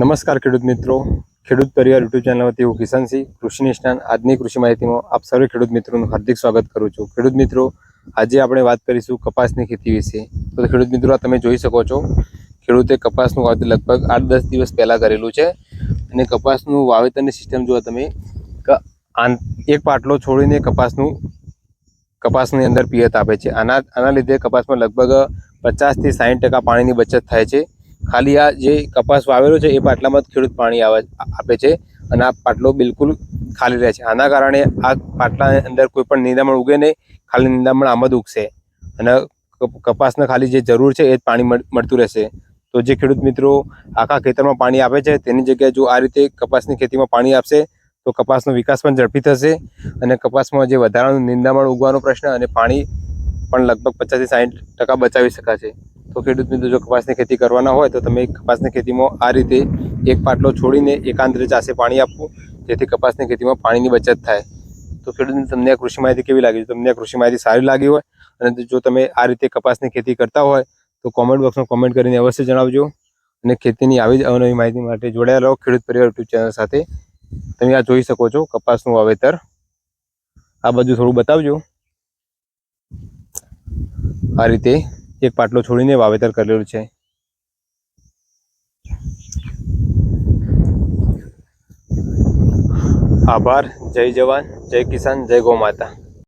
નમસ્કાર ખેડૂત મિત્રો. ખેડૂત પરિવાર યુટ્યુબ ચેનલ વતી હું કિશનસિંહ કૃષિ નિષ્ણાંત. આજની કૃષિ માહિતીમાં આપ સર્વે ખેડૂત મિત્રોનું હાર્દિક સ્વાગત કરું છું. ખેડૂત મિત્રો, આજે આપણે વાત કરીશું કપાસની ખેતી વિશે. તો ખેડૂત મિત્રો તમે જોઈ શકો છો, ખેડૂતે કપાસનું વાવેતર લગભગ આઠ દસ દિવસ પહેલાં કરેલું છે. અને કપાસનું વાવેતરની સિસ્ટમ જુઓ તમે એક પાટલો છોડીને કપાસનું, કપાસની અંદર પિયત આપે છે. આના આના લીધે કપાસમાં લગભગ પચાસથી સાઠ ટકા પાણીની બચત થાય છે. ખાલી આ જે કપાસ વાવેલો છે, એ પાટલામાં જ ખેડૂત પાણી આવે આપે છે અને આ પાટલો બિલકુલ ખાલી રહે છે. આના કારણે આ પાટલાની અંદર કોઈ પણ નિંદામણ ઉગે નહીં, ખાલી નિંદામણ આમ જ ઉગશે. અને કપાસને ખાલી જે જરૂર છે, એ જ પાણી મળ- મળતું રહેશે. તો જે ખેડૂત મિત્રો આખા ખેતરમાં પાણી આપે છે, તેની જગ્યાએ જો આ રીતે કપાસની ખેતીમાં પાણી આપશે, તો કપાસનો વિકાસ પણ ઝડપી થશે અને કપાસમાં જે વધારાનું નિંદામણ ઉગવાનો પ્રશ્ન અને પાણી પણ લગભગ પચાસથી સાઠ ટકા બચાવી શકાશે. તો ખેડૂત મિત્રો, જો કપાસની ખેતી કરવાના હોય તો તમે કપાસની ખેતીમાં આ રીતે એક પાટલો છોડીને એકાંતરે ચાસે પાણી આપવું, જેથી કપાસની ખેતીમાં પાણીની બચત થાય. તો ખેડૂત તમને આ કૃષિ માહિતી કેવી લાગી? તમને આ કૃષિ માહિતી સારી લાગી હોય અને જો તમે આ રીતે કપાસની ખેતી કરતા હોય તો કોમેન્ટ બોક્સમાં કોમેન્ટ કરીને અવશ્ય જણાવજો. અને ખેતીની આવી જ અવનવી માહિતી માટે જોડાયેલા રહો ખેડૂત પરિવાર યુટ્યુબ ચેનલ સાથે. તમે આ જોઈ શકો છો કપાસનું વાવેતર. આ બધું થોડું બતાવજો. આ રીતે એક પાટલો છોડીને વાવેતર કરેલું છે. આભાર. જય જવાન. જય કિસાન. જય ગૌ માતા.